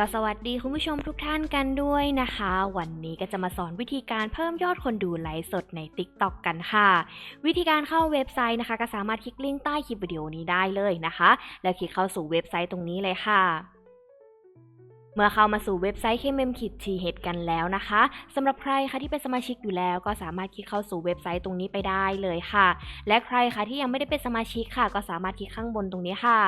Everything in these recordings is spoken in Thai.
ก็สวัสดีคุณผู้ชมทุกท่านกันด้วยนะคะ วันนี้ก็จะมาสอนวิธีการเพิ่มยอดคนดูไลฟ์สดใน TikTok กันค่ะ วิธีการเข้าเว็บไซต์นะคะ ก็สามารถคลิกลิงก์ใต้คลิปวิดีโอนี้ได้เลยนะคะ แล้วคลิกเข้าสู่เว็บไซต์ตรงนี้เลยค่ะ เมื่อเข้ามาสู่เว็บไซต์ KMM ขีดทีเฮดกันแล้วนะคะสำหรับใครคะที่เป็นสมาชิกอยู่แล้ว ก็สามารถคลิกเข้าสู่เว็บไซต์ตรงนี้ไปได้เลยค่ะ และใครคะที่ยังไม่ได้เป็นสมาชิกค่ะ ก็สามารถคลิกข้างบนตรงนี้ค่ะ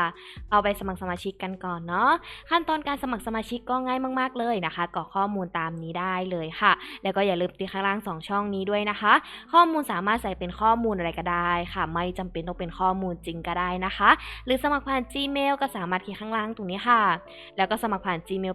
เอาไปสมัครสมาชิกกันก่อนเนาะขั้นตอนการสมัครสมาชิกก็ง่ายมาก ๆ เลยนะคะกรอกข้อมูลตามนี้ได้เลยค่ะ แล้วก็อย่าลืมติดข้างล่าง 2 ช่องนี้ด้วยนะคะ ข้อมูลสามารถใส่เป็นข้อมูลอะไรก็ได้ค่ะ ไม่จำเป็นต้องเป็นข้อมูลจริงก็ได้นะคะ หรือสมัครผ่าน Gmail ก็สามารถคลิกข้างล่างตรงนี้ค่ะ แล้วก็สมัครผ่าน Gmail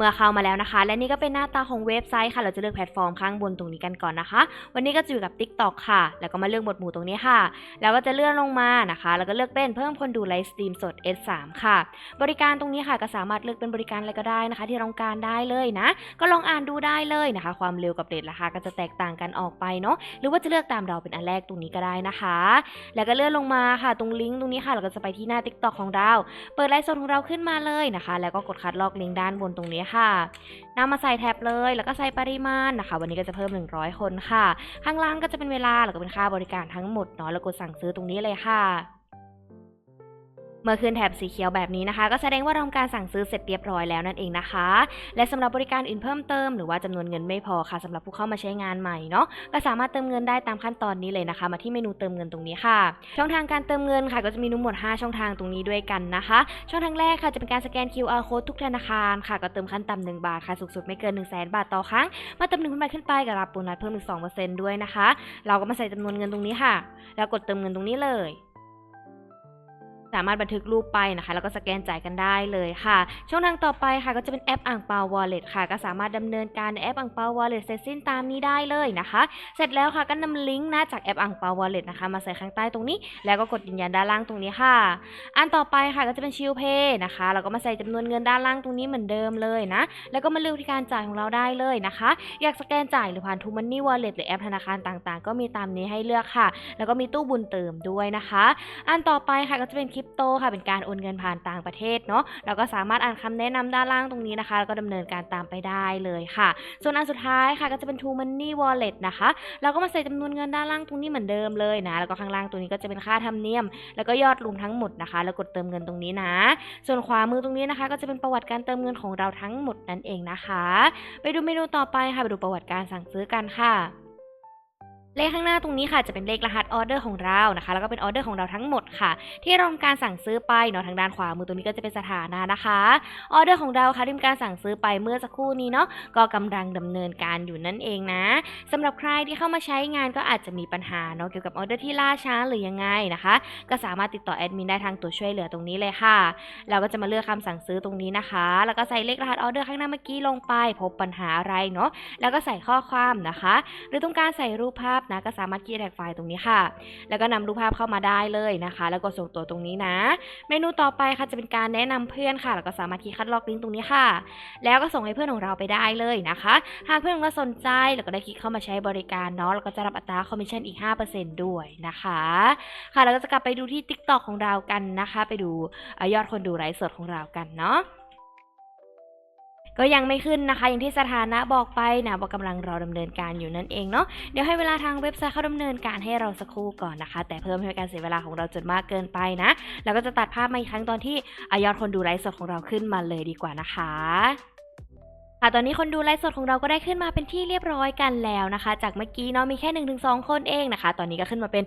เมื่อเข้ามาแล้วนะคะ และนี่ก็เป็นหน้าตาของเว็บไซต์ค่ะ เราจะเลือกแพลตฟอร์มข้างบนตรงนี้กันก่อนนะคะ วันนี้ก็จะอยู่กับ TikTok ค่ะ แล้วก็มาเลือกหมวดหมู่ตรงนี้ค่ะ แล้วก็จะเลื่อนลงมานะคะ แล้วก็เลือกเป็นเพิ่มคนดูไลฟ์สตรีมสด S3 ค่ะ บริการตรงนี้ค่ะก็สามารถเลือกเป็นบริการอะไรก็ได้นะคะ ที่เราต้องการได้เลยนะ ก็ลองอ่านดูได้เลยนะคะ ความเร็วกับเรทราคาก็จะแตกต่างกันออกไปเนาะ หรือว่าจะเลือกตามเราเป็นอันแรกตรงนี้ก็ได้นะคะ แล้วก็เลื่อนลงมาค่ะ ตรงลิงก์ตรงนี้ค่ะ เราก็จะไปที่หน้า TikTok ของเรา เปิดไลฟ์สดของเราขึ้นมาเลยนะคะ แล้วก็กดคัดลอกลิงก์ด้านบนตรงนี้ค่ะนำมาใส่แท็บเลยแล้วก็ใส่ปริมาณนะคะ วันนี้ก็จะเพิ่ม 100 คนค่ะ ข้างล่างก็จะเป็นเวลาแล้วก็เป็นค่าบริการทั้งหมดเนาะแล้วกดสั่งซื้อตรงนี้เลยค่ะ เมื่อขึ้นแถบสีเขียวแบบนี้นะคะ ก็แสดงว่าเราทำการสั่งซื้อเสร็จเรียบร้อยแล้วนั่นเองนะคะ และสำหรับบริการอื่นเพิ่มเติมหรือว่าจำนวนเงินไม่พอค่ะสำหรับผู้เข้ามาใช้งานใหม่เนาะก็สามารถเติมเงินได้ตามขั้นตอนนี้เลยนะคะ มาที่เมนูเติมเงินตรงนี้ค่ะ ช่องทางการเติมเงินค่ะ ก็จะมีทั้งหมด 5 ช่องทางตรงนี้ด้วยกันนะคะ ช่องทางแรกค่ะจะเป็นการสแกน QR code ทุกธนาคารค่ะก็เติมขั้นต่ำ1บาทค่ะสูงสุดไม่เกิน1 0 0 0 0 0บาทต่อครั้งมาเติม1,000บาทขึ้นไปกับรับโบนัสเพิ่มอีก2%ด้วยนะคะ เราก็มาใส่จำนวนเงินตรงนี้ค่ะ แล้วกดเติมเงินตรงนี้เลย สามารถบันทึกรูปไปนะคะ แล้วก็สแกนจ่ายกันได้เลยค่ะ ช่องทางต่อไปค่ะ ก็จะเป็นแอปอ่างเปา Wallet ค่ะ ก็สามารถดำเนินการในแอปอ่างเปา Wallet เสร็จสิ้นตามนี้ได้เลยนะคะ เสร็จแล้วค่ะก็นำลิงก์นะจากแอปอ่างเปา Wallet นะคะ มาใส่ข้างใต้ตรงนี้ แล้วก็กดยืนยันด้านล่างตรงนี้ค่ะ อันต่อไปค่ะก็จะเป็นชิลเพย์นะคะเราก็มาใส่จำนวนเงินด้านล่างตรงนี้เหมือนเดิมเลยนะ แล้วก็มาเลือกวิธีการจ่ายของเราได้เลยนะคะ อยากสแกนจ่ายหรือผ่าน t ูมันนี่ Wallet หรือแอปธนาคารต่างๆ ก็มีตามนี้ให้เลือกค่ะ แล้วก็มีตู้บุญเติมด้วยนะคะ อันต่อไปค่ะก็จะเป็นคริปโตค่ะ เป็นการโอนเงินผ่านต่างประเทศเนาะเราก็สามารถอ่านคำแนะนำด้านล่างตรงนี้นะคะ แล้วก็ดำเนินการตามไปได้เลยค่ะ ส่วนอันสุดท้ายค่ะก็จะเป็น True Money Wallet นะคะ เราก็มาใส่จำนวนเงินด้านล่างตรงนี้เหมือนเดิมเลยนะ แล้วก็ข้างล่างตรงนี้ก็จะเป็นค่าธรรมเนียม แล้วก็ยอดรวมทั้งหมดนะคะ แล้วกดเติมเงินตรงนี้นะ ส่วนขวามือตรงนี้นะคะ ก็จะเป็นประวัติการเติมเงินของเราทั้งหมดนั่นเองนะคะ ไปดูเมนูต่อไปค่ะ ไปดูประวัติการสั่งซื้อกันค่ะ เลขข้างหน้าตรงนี้ค่ะจะเป็นเลขรหัสออเดอร์ของเรานะคะ แล้วก็เป็นออเดอร์ของเราทั้งหมดค่ะ ที่ราทำการสั่งซื้อไปเนาะทางด้านขวามือตรงนี้ก็จะเป็นสถานะนะคะออเดอร์ของเราค่ะที่มีการสั่งซื้อไปเมื่อสักครู่นี้เนาะก็กำลังดำเนินการอยู่นั่นเองนะสำหรับใครที่เข้ามาใช้งานก็อาจจะมีปัญหาเนาะเกี่ยวกับออเดอร์ที่ล่าช้าหรือยังไงนะคะ ก็สามารถติดต่อแอดมินได้ทางตัวช่วยเหลือตรงนี้เลยค่ะเราก็จะมาเลือกคำสั่งซื้อตรงนี้นะคะ แล้วก็ใส่เลขรหัสออเดอร์ข้างหน้าเมื่อกี้ลงไป พบปัญหาอะไรเนาะแล้วก็ใส่ข้อความนะคะ หรือต้องการใส่รูปภาพนะ ก็สามารถคลิกแท็กไฟล์ตรงนี้ค่ะ แล้วก็นำรูปภาพเข้ามาได้เลยนะคะ แล้วก็ส่งตัวตรงนี้นะ เมนูต่อไปค่ะจะเป็นการแนะนำเพื่อนค่ะ แล้วก็สามารถคลิกคัดลอกลิงก์ตรงนี้ค่ะ แล้วก็ส่งให้เพื่อนของเราไปได้เลยนะคะ หากเพื่อนของเราสนใจแล้วก็ได้คลิกเข้ามาใช้บริการเนาะแล้วก็จะรับอัตราคอมมิชชั่นอีก 5%ด้วยนะคะ ค่ะแล้วก็จะกลับไปดูที่ TikTok ของเรากันนะคะ ไปดูอยอดคนดูไลฟ์สดของเรากันเนาะ ก็ยังไม่ขึ้นนะคะ อย่างที่สถานะบอกไปนะว่ากำลังรอดำเนินการอยู่นั่นเองเนาะเดี๋ยวให้เวลาทางเว็บไซต์เขาดำเนินการให้เราสักครู่ก่อนนะคะ แต่เพิ่มให้การเสียเวลาของเราจนมากเกินไปนะแล้วก็จะตัดภาพมาอีกครั้งตอนที่อายอดคนดูไลฟ์สดของเราขึ้นมาเลยดีกว่านะคะ ค่ะตอนนี้คนดูไลฟ์สดของเราก็ได้ขึ้นมาเป็นที่เรียบร้อยกันแล้วนะคะ จากเมื่อกี้เนาะมีแค่ 1-2 คนเองนะคะ ตอนนี้ก็ขึ้นมาเป็น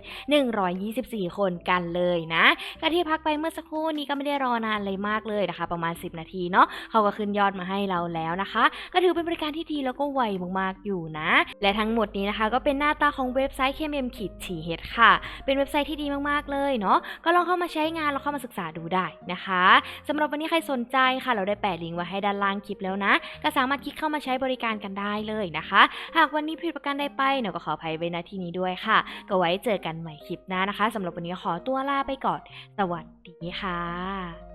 124 คนกันเลยนะการที่พักไปเมื่อสักครู่นี้ก็ไม่ได้รอนานเลยมากเลยนะคะ ประมาณ 10 นาทีเนาะเขาก็ขึ้นยอดมาให้เราแล้วนะคะ ก็ถือเป็นบริการที่ดีแล้วก็ไวมากๆอยู่นะ และทั้งหมดนี้นะคะ ก็เป็นหน้าตาของเว็บไซต์ KMM ขีดฉีเฮดค่ะ เป็นเว็บไซต์ที่ดีมากๆเลยเนาะก็ลองเข้ามาใช้งานแลองเข้ามาศึกษาดูได้นะคะสำหรับวันนี้ใครสนใจค่ะ เราได้แปะลิงก์ไว้ให้ด้านล่างคลิปแล้วนะก็สามารถคลิกเข้ามาใช้บริการกันได้เลยนะคะ หากวันนี้ผิดประการใดไปเนี่ยก็ขออภัยไว้ณที่นี้ด้วยค่ะ ก็ไว้เจอกันใหม่คลิปหน้านะคะสำหรับวันนี้ขอตัวลาไปก่อน สวัสดีค่ะ